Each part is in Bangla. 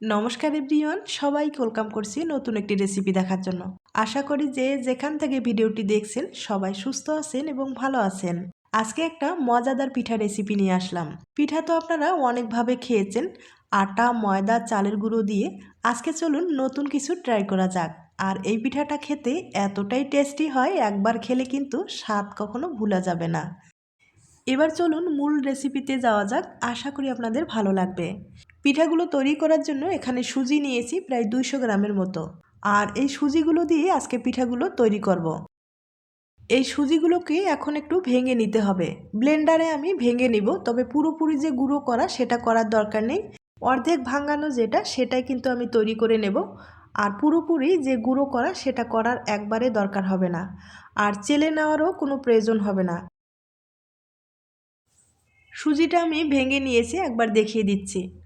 নমস্কার এভরিওয়ান, সবাইকে ওয়েলকাম করছি নতুন একটি রেসিপি দেখার জন্য। আশা করি যে যেখান থেকে ভিডিওটি দেখছেন, সবাই সুস্থ আছেন এবং ভালো আছেন। আজকে একটা মজাদার পিঠা রেসিপি নিয়ে আসলাম। পিঠা তো আপনারা অনেকভাবে খেয়েছেন। আটা, ময়দা, চালের গুঁড়ো দিয়ে আজকে চলুন নতুন কিছু ট্রাই করা যাক। আর এই পিঠাটা খেতে এতটাই টেস্টি হয়, একবার খেলে কিন্তু স্বাদ কখনো ভুলা যাবে না। এবার চলুন মূল রেসিপিতে যাওয়া যাক। আশা করি আপনাদের ভালো লাগবে। পিঠাগুলো তৈরি করার জন্য এখানে সুজি নিয়েছি প্রায় দুইশো গ্রামের মতো। আর এই সুজিগুলো দিয়ে আজকে পিঠাগুলো তৈরি করব। এই সুজিগুলোকে এখন একটু ভেঙে নিতে হবে। ব্লেন্ডারে আমি ভেঙে নিব, তবে পুরোপুরি যে গুঁড়ো করা সেটা করার দরকার নেই। অর্ধেক ভাঙানো যেটা, সেটাই কিন্তু আমি তৈরি করে নেব। আর পুরোপুরি যে গুঁড়ো করা, সেটা করার একবারে দরকার হবে না। আর চেলে নেওয়ারও কোনো প্রয়োজন হবে না। সুজিটা আমি ভেঙে নিয়েছি, একবার দেখিয়ে দিচ্ছি।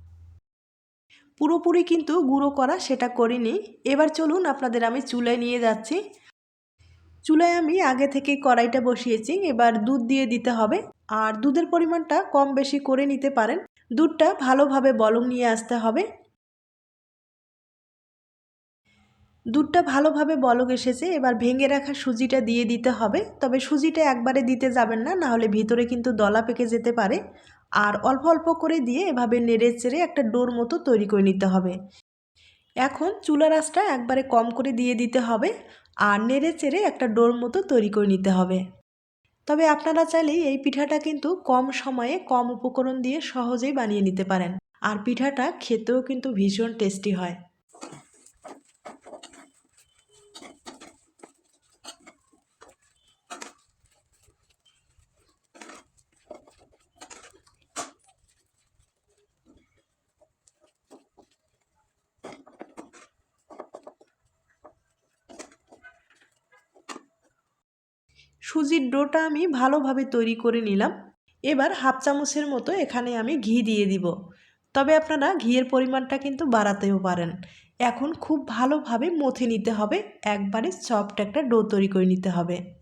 পুরোপুরি কিন্তু গুঁড়ো করা সেটা করিনি। এবার চলুন আপনাদের আমি চুলায় নিয়ে যাচ্ছি। চুলায় আমি আগে থেকে কড়াইটা বসিয়েছি, এবার দুধ দিয়ে দিতে হবে। আর দুধের পরিমাণটা কম বেশি করে নিতে পারেন। দুধটা ভালোভাবে বলং নিয়ে আসতে হবে। দুধটা ভালোভাবে বলক এসেছে, এবার ভেঙে রাখা সুজিটা দিয়ে দিতে হবে। তবে সুজিটা একবারে দিতে যাবেন না, নাহলে ভিতরে কিন্তু দলা পেকে যেতে পারে। আর অল্প অল্প করে দিয়ে এভাবে নেড়ে চেড়ে একটা ডোর মতো তৈরি করে নিতে হবে। এখন চুলার আঁচটা একবারে কম করে দিয়ে দিতে হবে আর নেড়ে চেড়ে একটা ডোর মতো তৈরি করে নিতে হবে। তবে আপনারা চাইলেই এই পিঠাটা কিন্তু কম সময়ে কম উপকরণ দিয়ে সহজেই বানিয়ে নিতে পারেন। আর পিঠাটা খেতেও কিন্তু ভীষণ টেস্টি হয়। সুজির ডোটা আমি ভালোভাবে তৈরি করে নিলাম। এবার হাফ চামচের মতো এখানে আমি ঘি দিয়ে দিব। তবে আপনারা ঘিয়ের পরিমাণটা কিন্তু বাড়াতেও পারেন। এখন খুব ভালোভাবে মথে নিতে হবে। একবারে সফট একটা ডো তৈরি করে নিতে হবে।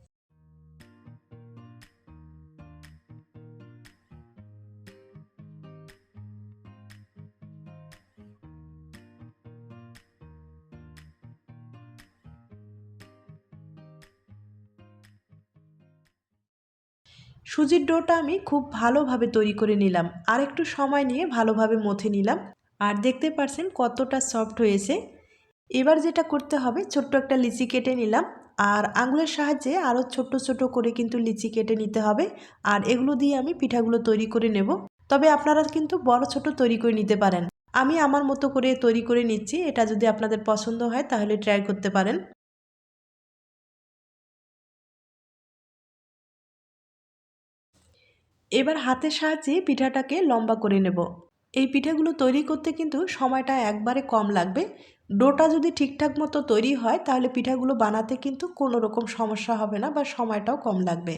সুজির ডোটা আমি খুব ভালোভাবে তৈরি করে নিলাম। আর একটু সময় নিয়ে ভালোভাবে মথে নিলাম। আর দেখতে পারছেন কতটা সফট হয়েছে। এবার যেটা করতে হবে, ছোট্ট একটা লিচি কেটে নিলাম। আর আঙুলের সাহায্যে আরও ছোট ছোট করে কিন্তু লিচি কেটে নিতে হবে। আর এগুলো দিয়ে আমি পিঠাগুলো তৈরি করে নেব। তবে আপনারা কিন্তু বড়, ছোট তৈরি করে নিতে পারেন। আমি আমার মতো করে তৈরি করে নিচ্ছি। এটা যদি আপনাদের পছন্দ হয় তাহলে ট্রাই করতে পারেন। এবার হাতের সাহায্যে পিঠাটাকে লম্বা করে নেব। এই পিঠাগুলো তৈরি করতে কিন্তু সময়টা একবারে কম লাগবে। ডোটা যদি ঠিকঠাক মতো তৈরি হয়, তাহলে পিঠাগুলো বানাতে কিন্তু কোনো রকম সমস্যা হবে না বা সময়টাও কম লাগবে।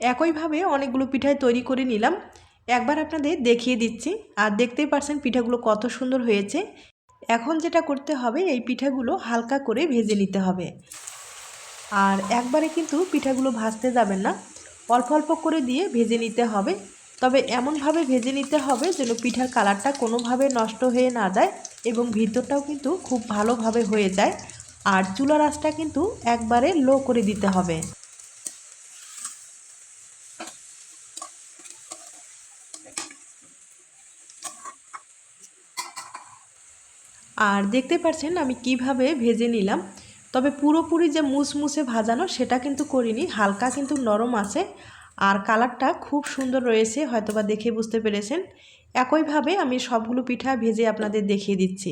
একইভাবে অনেকগুলো পিঠাই তৈরি করে নিলাম। একবার আপনাদের দেখিয়ে দিচ্ছি। আর দেখতেই পারছেন পিঠাগুলো কত সুন্দর হয়েছে। এখন যেটা করতে হবে, এই পিঠাগুলো হালকা করে ভেজে নিতে হবে। আর একবারে কিন্তু পিঠাগুলো ভাজতে যাবেন না। অল্প অল্প করে দিয়ে ভেজে নিতে হবে। তবে এমনভাবে ভেজে নিতে হবে যেন পিঠার কালারটা কোনোভাবে নষ্ট হয়ে না যায় এবং ভিতরটাও কিন্তু খুব ভালোভাবে হয়ে যায়। আর চুলার আঁচটা কিন্তু একবারে লো করে দিতে হবে। আর দেখতে পাচ্ছেন আমি কীভাবে ভেজে নিলাম। তবে পুরোপুরি যে মুসমুসে ভাজানো সেটা কিন্তু করিনি, হালকা কিন্তু নরম আছে। আর কালারটা খুব সুন্দর রয়েছে, হয়তোবা দেখে বুঝতে পেরেছেন। একইভাবে আমি সবগুলো পিঠা ভেজে আপনাদের দেখিয়ে দিচ্ছি।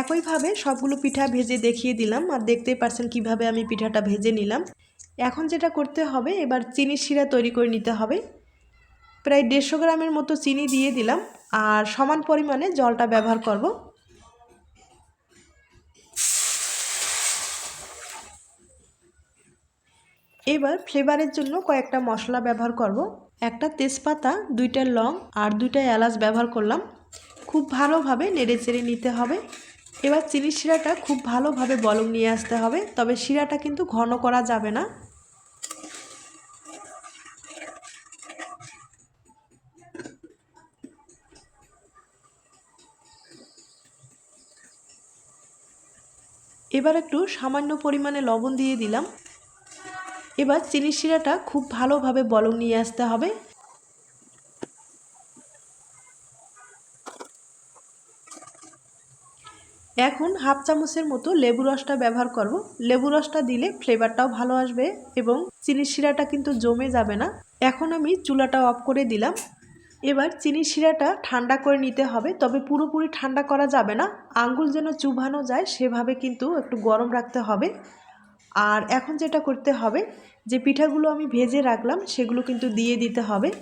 একইভাবে সবগুলো পিঠা ভেজে দেখিয়ে দিলাম আর দেখতেই পারছেন কীভাবে আমি পিঠাটা ভেজে নিলাম। এখন যেটা করতে হবে, এবার চিনির শিরা তৈরি করে নিতে হবে। প্রায় দেড়শো গ্রামের মতো চিনি দিয়ে দিলাম আর সমান পরিমাণে জলটা ব্যবহার করব। এবার ফ্লেভারের জন্য কয়েকটা মশলা ব্যবহার করব। একটা তেজপাতা, দুইটা লং আর দুইটা এলাচ ব্যবহার করলাম। খুব ভালোভাবে নেড়ে চেড়ে নিতে হবে। এবার চিনি শিরাটা খুব ভালোভাবে বলং নিয়ে আসতে হবে, তবে শিরাটা কিন্তু ঘন করা যাবে না। এবার একটু সামান্য পরিমাণে লবণ দিয়ে দিলাম। এবার চিনি শিরাটা খুব ভালোভাবে বলং নিয়ে আসতে হবে। এখন হাফ চামচের মতো লেবু রসটা ব্যবহার করব। লেবু রসটা দিলে ফ্লেভারটাও ভালো আসবে এবং চিনির শিরাটা কিন্তু জমে যাবে না। এখন আমি চুলাটা অফ করে দিলাম। এবার চিনির শিরাটা ঠান্ডা করে নিতে হবে, তবে পুরোপুরি ঠান্ডা করা যাবে না। আঙ্গুল যেন চুভানো যায়, সেভাবে কিন্তু একটু গরম রাখতে হবে। আর এখন যেটা করতে হবে, যে পিঠাগুলো আমি ভেজে রাখলাম, সেগুলো কিন্তু দিয়ে দিতে হবে।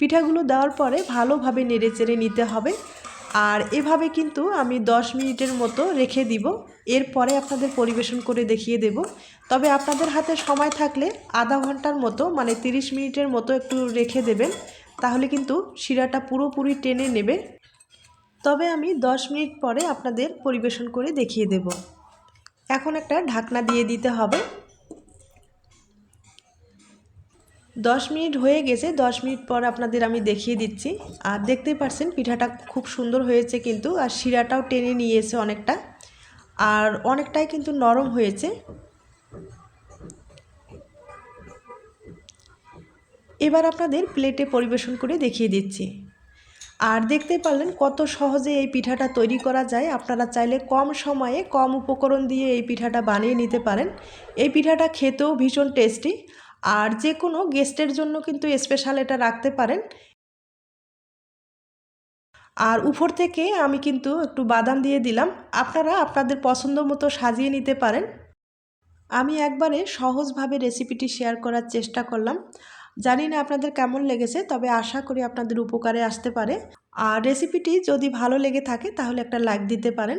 পিঠাগুলো দেওয়ার পরে ভালোভাবে নেড়ে চেড়ে নিতে হবে। আর এভাবে কিন্তু আমি 10 মিনিটের মতো রেখে দিব। এরপরে আপনাদের পরিবেশন করে দেখিয়ে দেব। তবে আপনাদের হাতে সময় থাকলে আধা ঘণ্টার মতো মানে 30 মিনিটের মতো একটু রেখে দেবেন। তাহলে কিন্তু শিরাটা পুরোপুরি টেনে নেবে। তবে আমি 10 মিনিট পরে আপনাদের পরিবেশন করে দেখিয়ে দেব। এখন একটা ঢাকনা দিয়ে দিতে হবে। দশ মিনিট হয়ে গেছে, দশ মিনিট পর আপনাদের আমি দেখিয়ে দিচ্ছি। আর দেখতেই পারছেন, পিঠাটা খুব সুন্দর হয়েছে কিন্তু, আর শিরাটাও টেনে নিয়েছে অনেকটা। আর অনেকটাই কিন্তু নরম হয়েছে। এবার আপনাদের প্লেটে পরিবেশন করে দেখিয়ে দিচ্ছি। আর দেখতে পারলেন কত সহজে এই পিঠাটা তৈরি করা যায়। আপনারা চাইলে কম সময়ে কম উপকরণ দিয়ে এই পিঠাটা বানিয়ে নিতে পারেন। এই পিঠাটা খেতেও ভীষণ টেস্টি আর যে কোনো গেস্টের জন্য কিন্তু স্পেশাল এটা রাখতে পারেন। আর উপর থেকে আমি কিন্তু একটু বাদাম দিয়ে দিলাম। আপনারা আপনাদের পছন্দ মতো সাজিয়ে নিতে পারেন। আমি একবারে সহজভাবে রেসিপিটি শেয়ার করার চেষ্টা করলাম। জানি না আপনাদের কেমন লেগেছে, তবে আশা করি আপনাদের উপকারে আসতে পারে। আর রেসিপিটি যদি ভালো লেগে থাকে, তাহলে একটা লাইক দিতে পারেন।